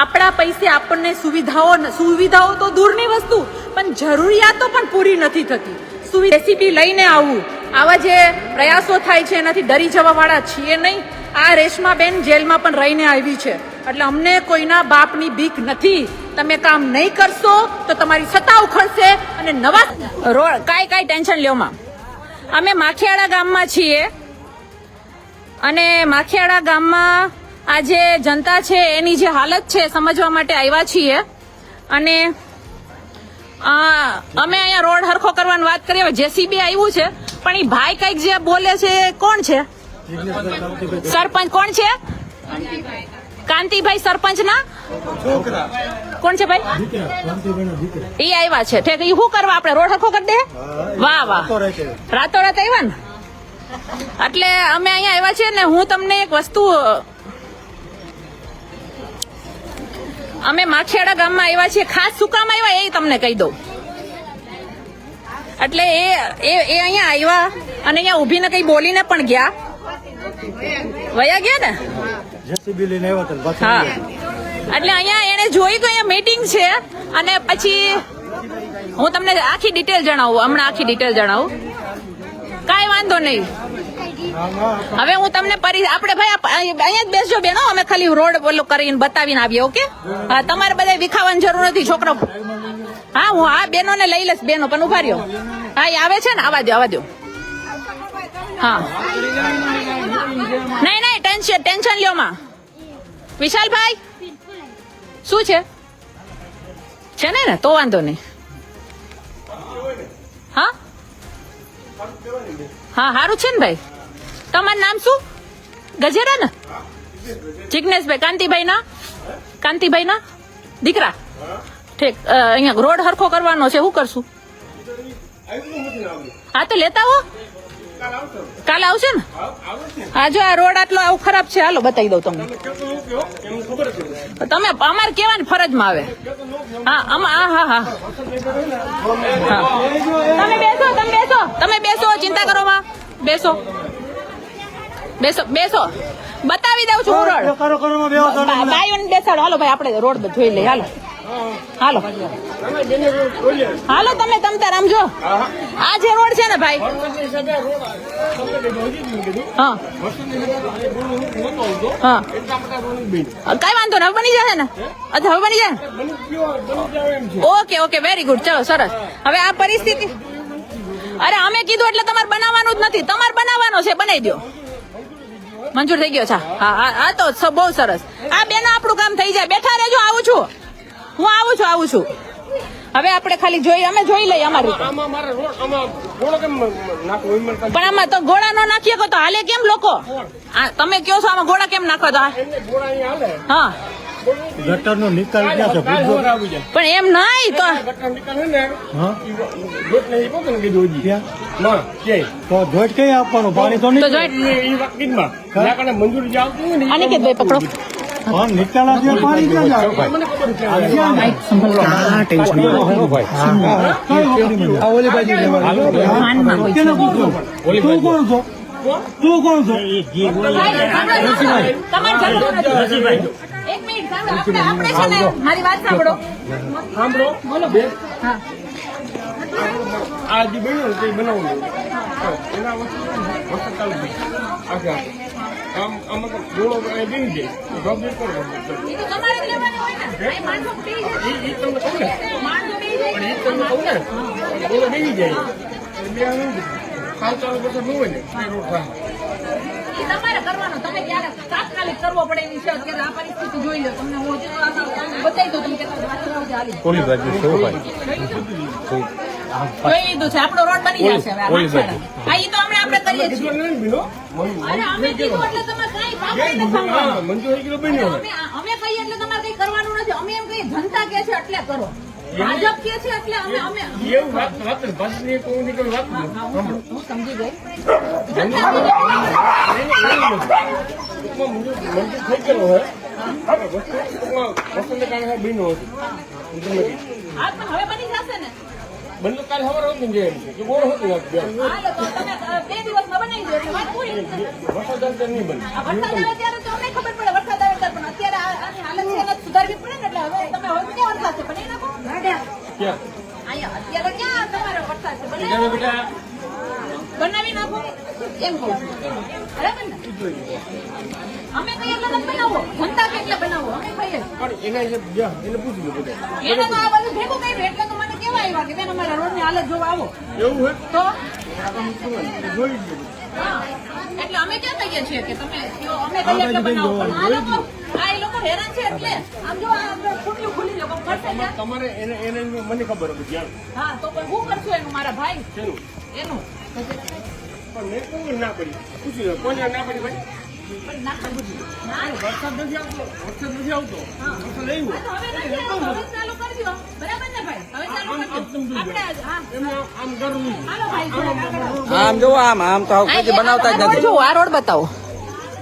આપણા પૈસે આપણને સુવિધાઓ સુવિધાઓ તો દૂરની વસ્તુ, પણ જરૂરિયાતો પણ પૂરી નથી થતી. રેસીપી લઈને આવવું આવા જે પ્રયાસો થાય છે, એનાથી ડરી જવાવાળા છીએ નહીં. આ રેશમાબેન જેલમાં પણ રહીને આવી છે. એટલે અમને કોઈના બાપની બીક નથી. તમે કામ નહીં કરશો, તો તમારી સત્તા ઉખડશે અને નવા રોડ કાંઈ કાંઈ ટેન્શન લ્યો માં. અમે માખિયાળા ગામમાં છીએ. અને માખિયાળા ગામમાં આ જે જનતા છે એની જે હાલત છે સમજવા માટે આવ્યા છીએ. અને અમે અહીંયા રોડ હરખો કરવાની વાત કરીએ હવે જેસીબી આવ્યું છે પણ એ ભાઈ કંઈક જે બોલે છે કોણ છે? સરપંચ કોણ છે? કાંતિભાઈ સરપંચ ના કોણ છે ભાઈ? એ આવ્યા છે. ઠીક એ શું કરવા આપણે? રોડ હરખો કરી દે? વાહ વાહ. રાતોરાત આવ્યા ને? એટલે અમે અહીંયા આવ્યા છીએ ને હું તમને એક વસ્તુ અમે માખિયાળા ગામમાં આવ્યા છીએ. ખાસ શું કામ આવ્યા એ તમને કહી દઉં. એટલે એ એ અહીંયા આવ્યા અને અહીંયા ઊભીને કઈ બોલીને પણ ગયા. વયા ગયા ને? હા. એટલે અહીંયા એને જોઈ અહીંયા મીટિંગ છે અને પછી હું તમને આખી ડિટેલ જણાવું, હમણાં આખી ડિટેલ જણાવું. કાંઈ વાંધો નહીં. હવે હું તમને પરી આપણે ભાઈ અહીંયા જ બેસજો બેનો અમે ખાલી રોડ ઓલો કરીને બતાવીને આવીએ, ઓકે? હા, તમારે બધા વિખાવાની જરૂર નથી, છોકરો. હા, હું આ બેનો ને લઈ લઈશ, બેનો, પણ ઊભા રહ્યો. હા, એ આવે છે ને, આવા દો આવા દો હા. નહીં નહીં, ટેન્શન ટેન્શન લ્યો માં. વિશાલભાઈ, શું છે? છે ને ને, તો વાંધો નહીં. હા? હા, સારું છે ને ભાઈ? તમારું નામ શું? ગજેરા ને? જિગ્નેશભાઈ કાંતિભાઈ ના કાંતિભાઈ ના દીકરા? ઠીક અહીંયા રોડ હરખો કરવાનો છે, શું કરશું? હા, તો લેતા હો. કાલે આવશે ને? હા, જો આ રોડ આટલો આવું ખરાબ છે, હાલો બતાવી દઉં તમને. તમે અમારે કેવાની ફરજમાં આવે. હા, આમાં હા હા. હા. તમે બેસો તમે બેસો તમે બેસો, ચિંતા કરો, માં. બેસો. બેસો બેસો. બતાવી દઉં છું રોડ કરો કરો બાઈઓને બેસાડો. હાલો ભાઈ આપણે રોડ જોઈ લઈએ. હાલો. હાલો. હાલો તમે તમ તાર આમ જો. આ જે રોડ છે ને ભાઈ. હા. હા. કઈ વાંધો ને હવે બની જશે ને? અચ્છા હવે બની જાય ઓકે ઓકે વેરી ગુડ ચલો સરસ. હવે આ પરિસ્થિતિ અરે અમે કીધું એટલે તમારે બનાવવાનું જ નથી. તમારે બનાવવાનો છે બનાવી દો મંજૂર થઈ ગયો છે હા હા તો બહુ સરસ. આ બેનો આપણું કામ થઈ જાય. બેઠા રહેજો આવું છું. હું આવું છું આવું છું. હવે આપણે ખાલી જોઈ અમે જોઈ લઈએ અમારી પણ આમાં તો ઘોડા નો નાખીએ તો હાલે કેમ લોકો? આ તમે કયો છો આમાં ઘોડા કેમ નાખવા તો? હા? હાલે હા ગટરનો નિકાલ ક્યાં છે પણ એમ નહીં તો ગટર નિકાલ હે ને હા જોટ નહીં પોતે કીધું હજી ક્યાં ના ક્યાંય તો જોટ કઈ આપવાનું પાણી તો નહીં તો જોટ એ વાતમાં ના કને મંજૂરી જે આવતી હોય ને એ અનિકેતભાઈ પકડો પણ નિકાલા જે પાણી ક્યાં જાય મને ખબર છે કેને કોણ છો? તું કોણ છો તું કોણ છો તમારે જરૂર નથી. એક મિનિટ આપણે આપણે છે ને મારી વાત સાંભળો. સાંભળો બોલો. હા. આ જે બન્યું તે બનાવવું એના વસ્તુ વસ્તુ આખા. આમ આમાં તો ઘોડો જાય. તો કરો એ તો તમારે લેવાની હોય ને. અહીં માણસો બેસી જાય. એ એ તમને કહું ને. માણસો બેસી જાય. એ તમને કહું ને. ઘોડો બેસી જાય. બે આનું ખાવ ચાલુ કરતા ન હોય ને. રોડ થાય એ તમારે કરવાનો. તમે ક્યારે તાત્કાલિક કરવો પડે એની છે અત્યારે આ પરિસ્થિતિ જોઈ લો. તમને હું હજી બતાવી દઉં તમે કેટલા જોઈ લીધું છે આપણો રોડ બની જશે હવે આ ઈ તો અમે આપણે કરીએ છીએ. અરે અમે કીધું એટલે તમારે કઈ પાછળ નથી અમે કહીએ એટલે તમારે કઈ કરવાનું નથી. અમે એમ કહીએ જનતા કે છે એટલે કરો. ભાજપ કે છે એટલે અમે અમે એવું વાત વાત જ ભાષણની એક કોઈ નીકળી વાત જ નથી. સાંભળો હું સમજી ગઈ મંજૂર થઈ ગયેલો હોય આપણે વસ્તુ ટૂંકમાં વસંતને કારણે બન્યો હતો તમને કહી. હા પણ હવે બની જશે ને બંને કાલે સવારે હોતું ને જે કે ગોળ હતું વાત બે હાલો તો તમે અ, બે દિવસમાં બનાવી દો એટલે વાત પૂરી વરસાદ અંતર નહીં બને આ વરસાદ આવે ત્યારે તો અમને ખબર પડે વરસાદ આવે ત્યારે પણ અત્યારે આ- આની હાલત છે એને સુધારવી પડે ને ક્યાં અહીંયા અત્યારે ક્યાં તમારે વરસાદ છે? તમે બેટા. બનાવી નાખો. એમ કહું બરાબર ને? અમે કઈ એટલે નથી બનાવો. જનતા કે એટલે બનાવો. અમે કહીએ પણ એના એને પૂછી બધા. એને તો આ બધું ભેગું કર્યું એટલે તો મને કેવા આવ્યા કે બેન અમારા રોડની હાલત જોવા આવો. એવું તો? જોઈ. એટલે અમે ક્યાં કહીએ છીએ કે તમે અમે કહીએ એટલે બનાવો. પણ આ લોકો આ એ લોકો હેરાન છે એટલે. આમ જો આ ખુલ્લું ખુલ્લી લોકો કરશે તમારે એને એને મને ખબર હતી જાણ. હા તો પણ હું કરશું એનું મારા ભાઈ? શેનું એનું? પણ મેં કોઈ ના પડી પૂછી લો કોને ના પડી ભાઈ? પણ ના કરવું જોઈએ. ના વરસાદ નથી આવતો વરસાદ નથી આવતો. વરસાદ આવ્યો. આ તો હવે નથી આવતો. હવે ચાલુ કરી બરાબર ને ભાઈ? આમ- જો આમ આમ તો બનાવતા જ નથી. જુઓ, આ રોડ બતાવો.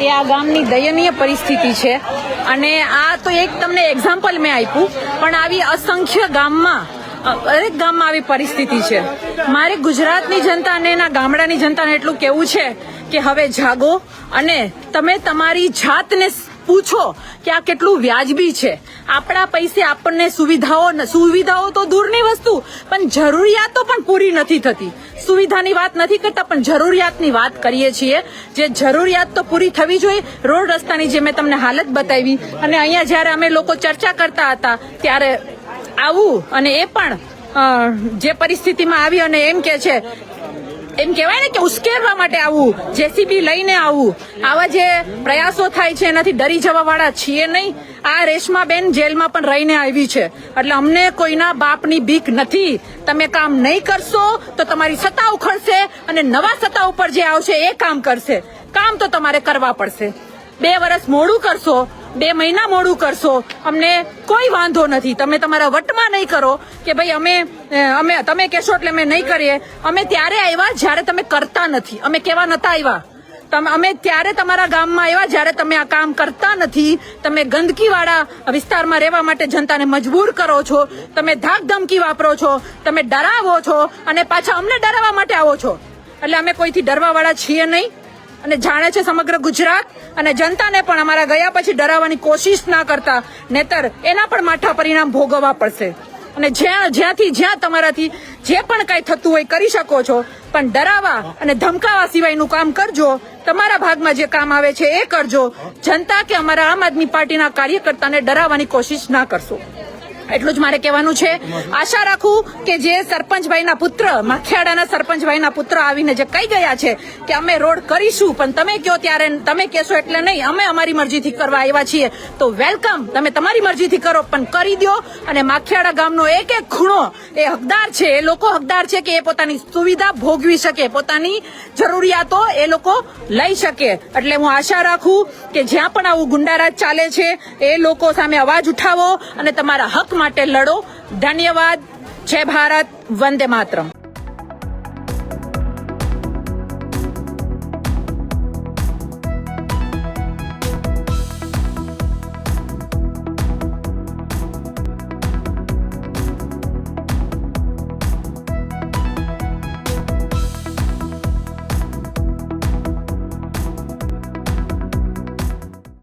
એ આ ગામની દયનીય પરિસ્થિતિ છે. અને આ તો એક તમને એક્ઝામ્પલ મેં આપ્યું, પણ આવી અસંખ્ય ગામમાં દરેક ગામમાં આવી પરિસ્થિતિ છે. મારે ગુજરાતની જનતા અને એના ગામડાની જનતાને એટલું કહેવું છે કે હવે જાગો અને તમે તમારી જાતને પૂછો કે આ કેટલું વ્યાજબી છે. આપણા પૈસે આપણને સુવિધાઓ સુવિધાઓ તો દૂરની વસ્તુ, પણ જરૂરિયાતો પણ પૂરી નથી થતી. સુવિધાની વાત નથી કરતા, પણ જરૂરિયાતની વાત કરીએ છીએ. જે જરૂરિયાત તો પૂરી થવી જોઈએ, રોડ રસ્તાની જે મેં તમને હાલત બતાવી, અને અહીંયા જ્યારે અમે લોકો ચર્ચા કરતા હતા, ત્યારે આવું અને એ પણ જે પરિસ્થિતિમાં આવી અને એમ કે છે એમ કહેવાય ને કે ઉશ્કેરવા માટે આવું, જેસીબી લઈને આવું. આવા જે પ્રયાસો થાય છે, એનાથી ડરી જવા વાળા છીએ નહીં. આ રેશમાબેન જેલમાં પણ રહીને આવી છે. એટલે અમને કોઈના બાપની બીક નથી. તમે કામ નહીં કરશો તો તમારી સત્તા ઉખડશે અને નવા સત્તા ઉપર જે આવશે એ કામ કરશે. કામ તો તમારે કરવા પડશે. બે વર્ષ મોડું કરશો બે મહિના મોડું કરશો, અમને કોઈ વાંધો નથી. તમે તમારા વટમાં નહીં કરો કે ભાઈ અમે અમે, તમે કહેશો એટલે અમે નહીં કરીએ. અમે ત્યારે આવ્યા જ્યારે તમે કરતા નથી. અમે કેવા નતા આવ્યા? તમે, અમે ત્યારે તમારા ગામમાં આવ્યા જ્યારે તમે આ કામ કરતા નથી. તમે ગંદકીવાળા વિસ્તારમાં રહેવા માટે જનતાને મજબૂર કરો છો. તમે ધાક ધમકી વાપરો છો. તમે ડરાવો છો અને પાછા અમને ડરાવવા માટે આવો છો. એટલે અમે કોઈથી ડરવાવાળા છીએ નહીં. અને જાણે છે સમગ્ર ગુજરાત અને જનતાને પણ અમારા ગયા પછી ડરાવવાની કોશિશ ના કરતા. નેતર, એના પણ માઠા પરિણામ ભોગવવા પડશે. અને જ્યાં, જ્યાંથી જ્યાં તમારાથી જે પણ કાંઈ થતું હોય કરી શકો છો, પણ ડરાવા અને ધમકાવા સિવાયનું કામ કરજો. તમારા ભાગમાં જે કામ આવે છે એ કરજો. જનતા કે અમારા આમ આદમી પાર્ટીના કાર્યકર્તાને ડરાવવાની કોશિશ ના કરશો. એટલું જ મારે કહેવાનું છે. આશા રાખું કે જે સરપંચભાઈના પુત્ર માખિયાડાના સરપંચભાઈના પુત્ર આવીને જે કહી ગયા છે કે અમે રોડ કરીશું, પણ તમે કયો ત્યારે, તમે કહેશો એટલે નહીં, અમે અમારી મરજીથી કરવા આવ્યા છીએ. તો વેલકમ, તમે તમારી મરજીથી કરો, પણ કરી દો અને માખિયાડા ગામનો એક એક ખૂણો એ હકદાર છે, એ લોકો હકદાર છે કે એ પોતાની સુવિધા ભોગવી શકે, પોતાની જરૂરિયાતો એ લોકો લઈ શકે. એટલે હું આશા રાખું કે જ્યાં પણ આવું ગુંડારાજ ચાલે છે, એ લોકો સામે અવાજ ઉઠાવો અને તમારા હક માટે લડો. ધન્યવાદ. જય ભારત. વંદે માતરમ.